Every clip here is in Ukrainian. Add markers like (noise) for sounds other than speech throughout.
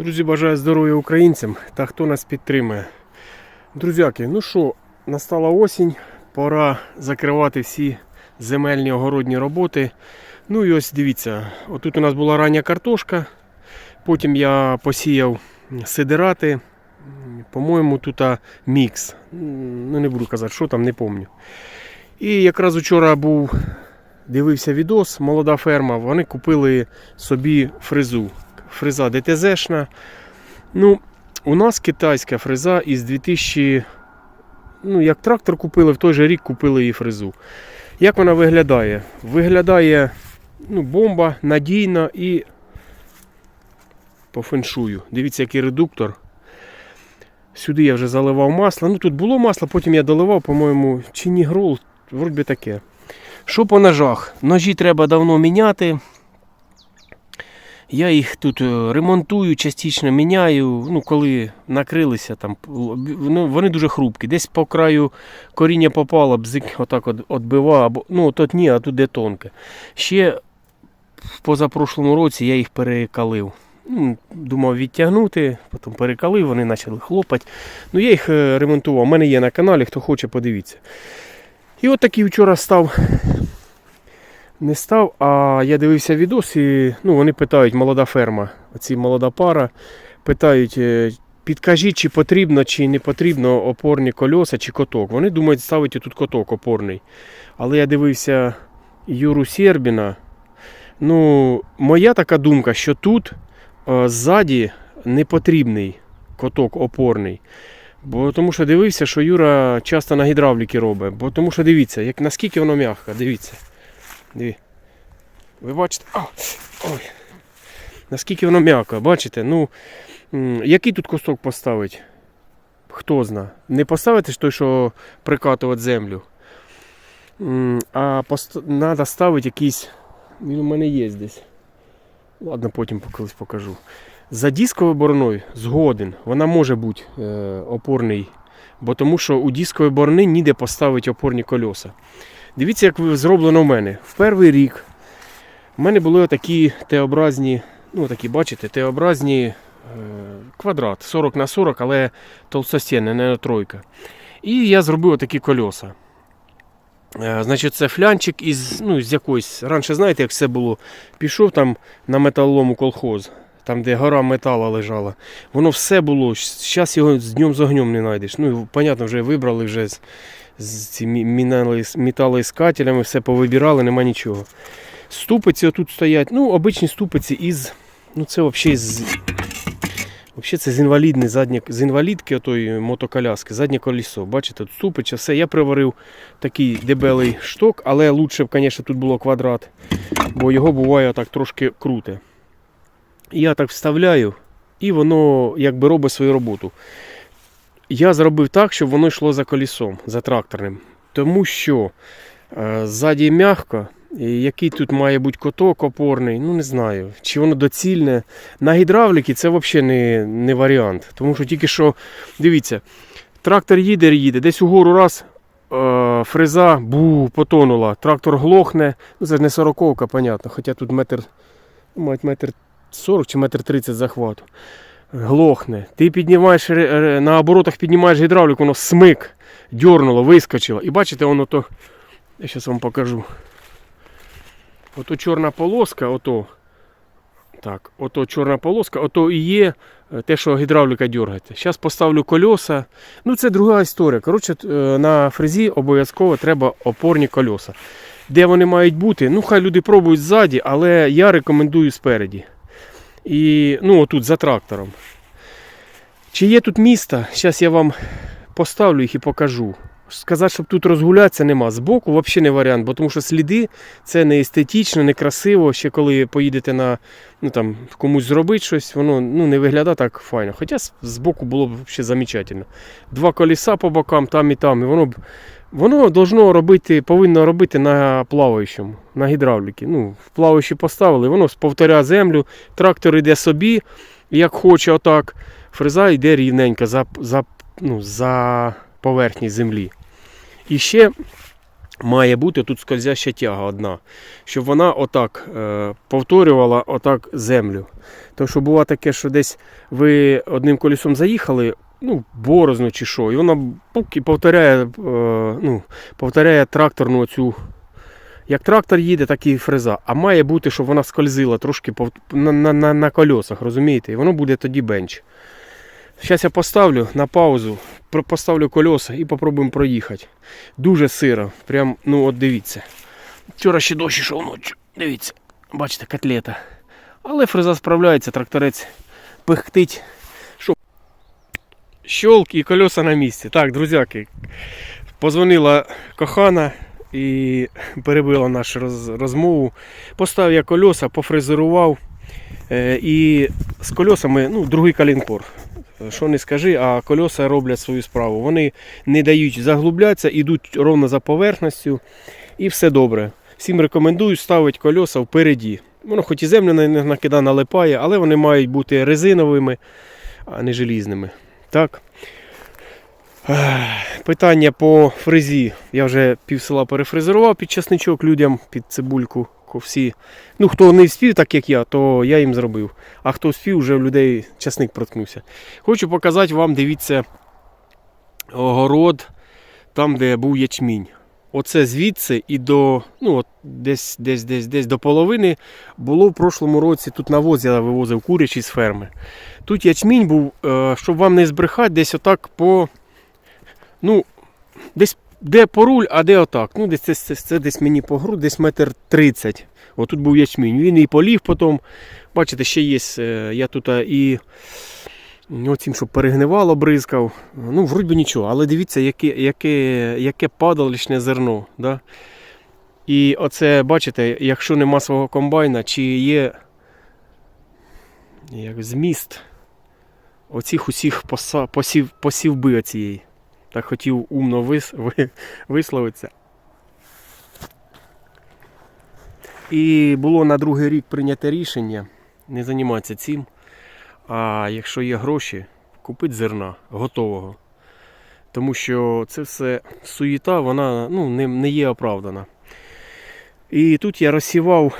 Друзі, бажаю здоров'я українцям та хто нас підтримує. Друзяки, ну що, настала осінь, пора закривати всі земельні огородні роботи. Ну і ось дивіться, отут у нас була рання картошка, потім я посіяв сидирати. По-моєму, тут мікс. Ну не буду казати, що там, не пам'ятаю. І якраз вчора був, дивився відос, молода ферма, вони купили собі фрезу. Фреза ДТЗшна. Ну, у нас китайська фреза із 2000. Ну, як трактор купили, в той же рік купили і фрезу. Як вона виглядає? Виглядає ну, бомба, надійна і по феншую. Дивіться, який редуктор. Сюди я вже заливав масло. Ну тут було масло, потім я доливав, по-моєму, чи ні грол, вроді таке. Що по ножах? Ножі треба давно міняти. Я їх тут е, ремонтую, частично міняю. Ну, коли накрилися, там, ну, вони дуже хрупкі. Десь по краю коріння попало, бзик отак от, отбива, або, ну тут ні, а тут де тонке. Ще в позапрошлому році я їх перекалив. Ну, Думав відтягнути, потім перекалив, вони почали хлопати. Ну, я їх е, ремонтував. У мене є на каналі, хто хоче, подивіться. І от такий вчора став не став, а я дивився відос і ну, вони питають, молода ферма, оці молода пара, питають, е, підкажіть, чи потрібно, чи не потрібно опорні кольоса чи коток. Вони думають ставити тут коток опорний. Але я дивився Юру Сербіна. Ну, моя така думка, що тут е, ззаді не потрібний коток опорний. Бо тому що дивився, що Юра часто на гідравліки робить. Бо тому що дивіться, як наскільки воно м'яке, дивіться. Диві. Ви бачите? А, ой. Наскільки воно м'яко, бачите? Ну, який тут кусок поставити? Хто зна. Не поставити той, що прикатувати землю. А треба ставити якийсь. Він у мене є десь. Ладно, потім колись покажу. За дисковою бороною згоден. Вона може бути е, опорний. Бо тому що у дискової борони ніде поставити опорні кольоса. Дивіться, як зроблено в мене. В перший рік в мене були такі Т-образні, ну такі, бачите, Т-образні е, квадрат 40 на 40, але толстостінне, не тройка. І я зробив такі кольоса. Е, Значить, це флянчик із, ну, з якоїсь. Раніше, знаєте, як все було? Пішов там на металолому колхоз, там, де гора метала лежала. Воно все було. Зараз його з днем з огнем не знайдеш. Ну, понятно, вже вибрали вже з, з цими металоіскателями, все повибирали, нема нічого. Ступиці отут стоять. Ну, обичні ступиці із. Ну, це взагалі з. Взагалі це з інвалідний заднє, з інвалідки отої мотоколяски, заднє колесо. Бачите, тут ступича, все. Я приварив такий дебелий шток, але лучше б, звісно, тут було квадрат, бо його буває так трошки круте. Я так вставляю, і воно якби робить свою роботу. Я зробив так, щоб воно йшло за колесом, за тракторним. Тому що е, ззаді і який тут має бути коток опорний, ну не знаю, чи воно доцільне. На гідравліки це взагалі не, не варіант. Тому що тільки що, дивіться, трактор їде, їде, десь угору раз е, фреза бу, потонула, трактор глохне. Ну це ж не сороковка, понятно, хоча тут метр, ну, мать метр 40 чи метр 30 захвату. Глохне. Ти піднімаєш на оборотах піднімаєш гідравліку, воно смик, дьорнуло, вискочило. І бачите, воно то. Я зараз вам покажу. Ото чорна полоска, ото. Так, ото чорна полоска, ото і є е, те, що гідравліка дергається. Зараз поставлю кольоса. Ну, це друга історія. Коротше, е, на фрезі обов'язково треба опорні кольоса. Де вони мають бути? Ну, хай люди пробують ззаді, але я рекомендую спереді. І ну, отут за трактором. Чи є тут міста? Зараз я вам поставлю їх і покажу. Сказати, щоб тут розгулятися нема. Збоку взагалі не варіант, бо тому що сліди це не естетично, не красиво. Ще коли поїдете на ну там комусь зробити щось, воно ну, не виглядає так файно. Хоча збоку було б ще замечательно. Два коліса по бокам, там і там. І воно б воно должно робити, повинно робити на плаваючому, на гідравліки. Ну, в плаваючі поставили, воно повторяє землю, трактор йде собі, як хоче, отак. Фреза йде рівненько за, за, ну, за поверхні землі. І ще має бути тут скользяща тяга одна, щоб вона отак е, повторювала отак землю. Тому що буває таке, що десь ви одним колесом заїхали, ну, борозно чи що, і вона повторяє, е, ну, повторяє тракторну оцю. Як трактор їде, так і фреза. А має бути, щоб вона скользила трошки на, на, на, на колесах, розумієте? І воно буде тоді бенч. Зараз я поставлю на паузу, поставлю колеса і попробуємо проїхати. Дуже сиро. Прям, ну от дивіться. Вчора ще дощ йшов ночі. Дивіться, бачите, котлета. Але фреза справляється, тракторець пихтить. Що? Щолк і колеса на місці. Так, друзяки, позвонила кохана і (laughs) перебила нашу роз, розмову. Поставив я колеса, пофрезерував. І з колесами, ну, другий калінкор. Що не скажи, а колеса роблять свою справу. Вони не дають заглублятися, йдуть ровно за поверхністю і все добре. Всім рекомендую ставити колеса впереді. Воно хоч і землю них накида налипає, але вони мають бути резиновими, а не желізними. Так. Питання по фрезі. Я вже пів села перефрезерував під часничок людям, під цибульку. Всі. Ну, хто не вспів, так як я, то я їм зробив. А хто вспів, вже в людей часник проткнувся. Хочу показати вам, дивіться, огород, там, де був ячмінь. Оце звідси і до, ну, от десь, десь, десь, десь до половини було в прошлому році. Тут навоз я вивозив курячі з ферми. Тут ячмінь був, е, щоб вам не збрехати, десь отак по. Ну, десь де по руль, а де отак. Ну, десь це, це, це десь мені по груд, десь метр тридцять. Отут був ячмінь. Він і полів потім. Бачите, ще є. е, Я тут е, і оцім, щоб перегнивало, бризкав. Ну, вроді би нічого, але дивіться, яке, яке, яке падалищне зерно. Да? І оце, бачите, якщо нема свого комбайна, чи є як зміст оцих усіх поса, посів, посівби оцієї. Так хотів умно вис, ви, висловитися. І було на другий рік прийнято рішення не займатися цим. А якщо є гроші, купити зерна готового. Тому що це все суєта, вона ну, не, не є оправдана. І тут я розсівав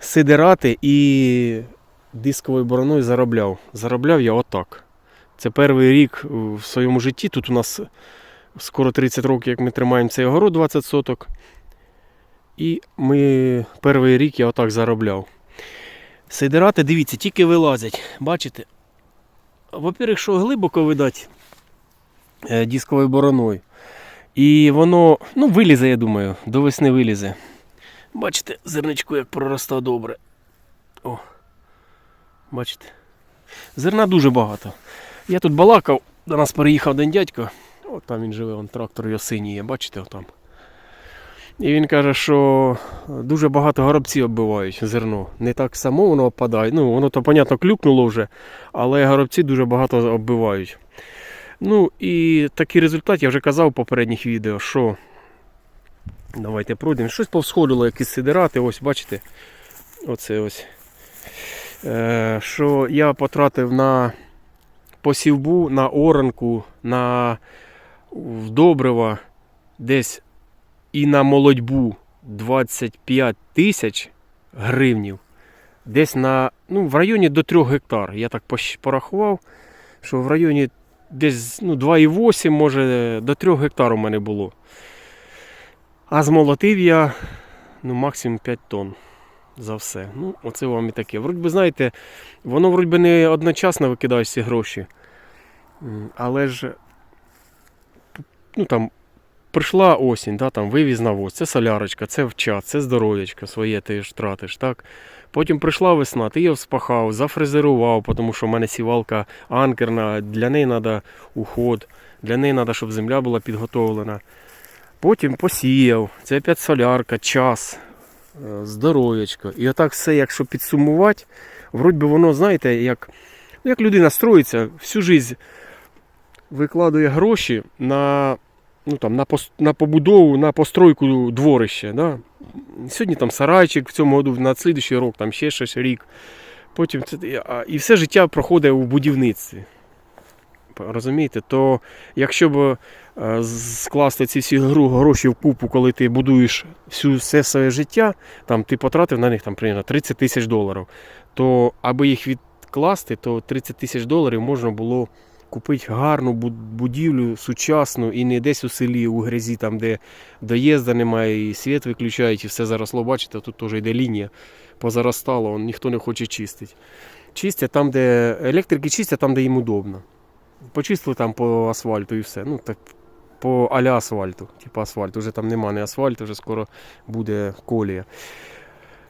сидирати і дисковою бороною заробляв. Заробляв я отак. Це перший рік в своєму житті. Тут у нас скоро 30 років, як ми тримаємо цей огород 20 соток. І ми перший рік я отак заробляв. Сидирати, дивіться, тільки вилазять. Бачите? Во-первых, що глибоко видать е, дисковою бороною. І воно ну, вилізе, я думаю, до весни вилізе. Бачите, зерничко як пророста добре. О. Бачите? Зерна дуже багато. Я тут балакав, до нас переїхав один дядько. От там він живе, он трактор його синій є, бачите отам. І він каже, що дуже багато горобці оббивають зерно. Не так само воно опадає. Ну, воно то, понятно, клюкнуло вже, але горобці дуже багато оббивають. Ну і такий результат я вже казав в попередніх відео, що давайте пройдемо. Щось повсходило, якісь сидирати, ось бачите. Оце ось. Е, що я потратив на посівбу, на оранку, на добрива десь і на молодьбу 25 тисяч гривнів. Десь на, ну, в районі до 3 гектар. Я так порахував, що в районі десь ну, 2,8, може до 3 гектар у мене було. А змолотив я ну, максимум 5 тонн за все. Ну, оце вам і таке. Вроді би, знаєте, воно вроді би не одночасно викидаєш ці гроші. Але ж ну, там, прийшла осінь, да, там, вивіз навоз, це солярочка, це вчат, це здоров'ячко своє ти ж тратиш. так? Потім прийшла весна, ти її вспахав, зафрезерував, тому що в мене сівалка анкерна, для неї треба уход, для неї треба, щоб земля була підготовлена. Потім посіяв, це опять солярка, час, здоров'ячко. І отак все, якщо підсумувати, вроді би воно, знаєте, як, ну, як людина строїться, всю життя викладує гроші на, ну, там, на, на побудову, на постройку дворища. Да? Сьогодні там сарайчик в цьому году, на слідуючий рік, там ще щось рік. Потім це, і все життя проходить у будівництві. Розумієте, то якщо б е, скласти ці всі гроші в купу, коли ти будуєш всю, все своє життя, там ти потратив на них там, примерно 30 тисяч доларів, то аби їх відкласти, то 30 тисяч доларів можна було купити гарну будівлю, сучасну і не десь у селі, у грязі, там, де доїзду немає, і світ виключають, і все заросло. Бачите, тут теж йде лінія, позаростало, ніхто не хоче чистити. Чистять там, де електрики чистять там, де їм удобно. Почистили там по асфальту і все. Ну, так, по аля асфальту. Типу асфальт. Уже там нема не асфальту, вже скоро буде колія.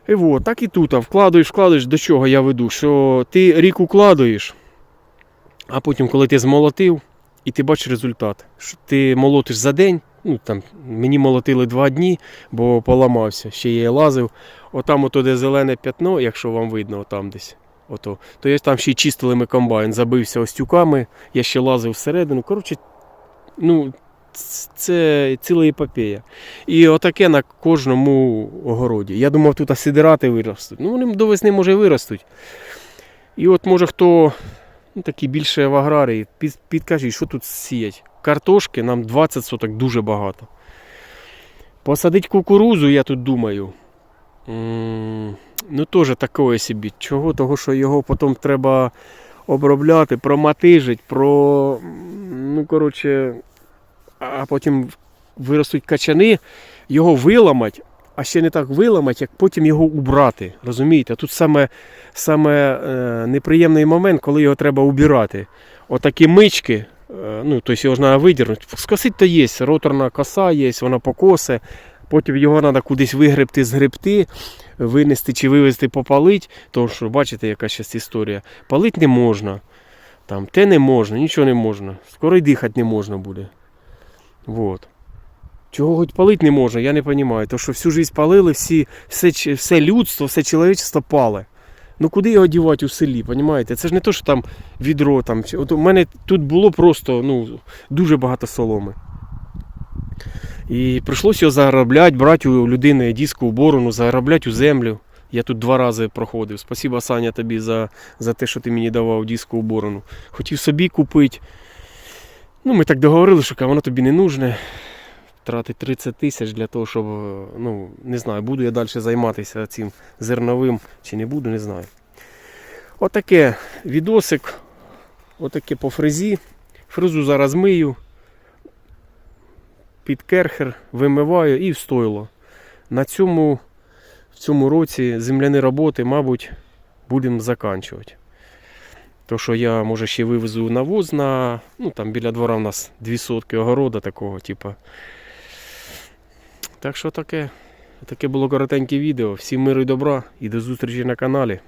І от, так і тут. Вкладуєш, вкладуєш, до чого я веду? Що ти рік укладуєш, а потім, коли ти змолотив, і ти бачиш результат. Що ти молотиш за день. Ну, там, мені молотили два дні, бо поламався. Ще я лазив. Отам, ото, де зелене п'ятно, якщо вам видно, отам десь. Ото, то я там ще й чистили комбайн, забився остюками, я ще лазив всередину. Коротше, ну, це ціла епопея. І отаке на кожному огороді. Я думав, тут асидерати виростуть. Ну, вони до весни може виростуть. І от може хто ну, такий більше в аграрії, під, підкажіть, що тут сіять. Картошки нам 20 соток дуже багато. Посадить кукурузу, я тут думаю. Ну, теж такое собі. Чого? Того, що його потім треба обробляти, проматижить, про. Ну, коротше, а потім виростуть качани, його виламать, а ще не так виламать, як потім його убрати. Розумієте? Тут саме, саме е, неприємний момент, коли його треба убирати. Отакі мички, е, ну, тобто його ж треба видірнути. Скосить то є, роторна коса є, вона покосе. Потім його треба кудись вигребти, згребти, винести чи вивезти, попалити. Тому що бачите, яка зараз історія. Палити не можна. Там, те не можна, нічого не можна. Скоро й дихати не можна буде. Вот. Чого хоч палити не можна, я не розумію. То що всю життя палили, всі, все, все людство, все чоловічество пале. Ну куди його дівати у селі, розумієте? Це ж не то, що там відро. Там, от у мене тут було просто ну, дуже багато соломи. І прийшлося його заробляти, брати у людини дискову борону, заробляти у землю. Я тут два рази проходив. Спасибо, Саня, тобі за, за те, що ти мені давав дискову борону. Хотів собі купити. Ну, ми так договорилися, що воно тобі не нужне. Тратить 30 тисяч для того, щоб, ну, не знаю, буду я далі займатися цим зерновим чи не буду, не знаю. Отаке відосик, отаке по фрезі. Фрезу зараз мию, під керхер вимиваю і в стойло. На цьому, в цьому році земляні роботи, мабуть, будемо заканчувати. То, що я, може, ще вивезу навоз на. Ну, там біля двора в нас дві сотки огорода такого, типу. Так що таке. Таке було коротеньке відео. Всім миру і добра і до зустрічі на каналі.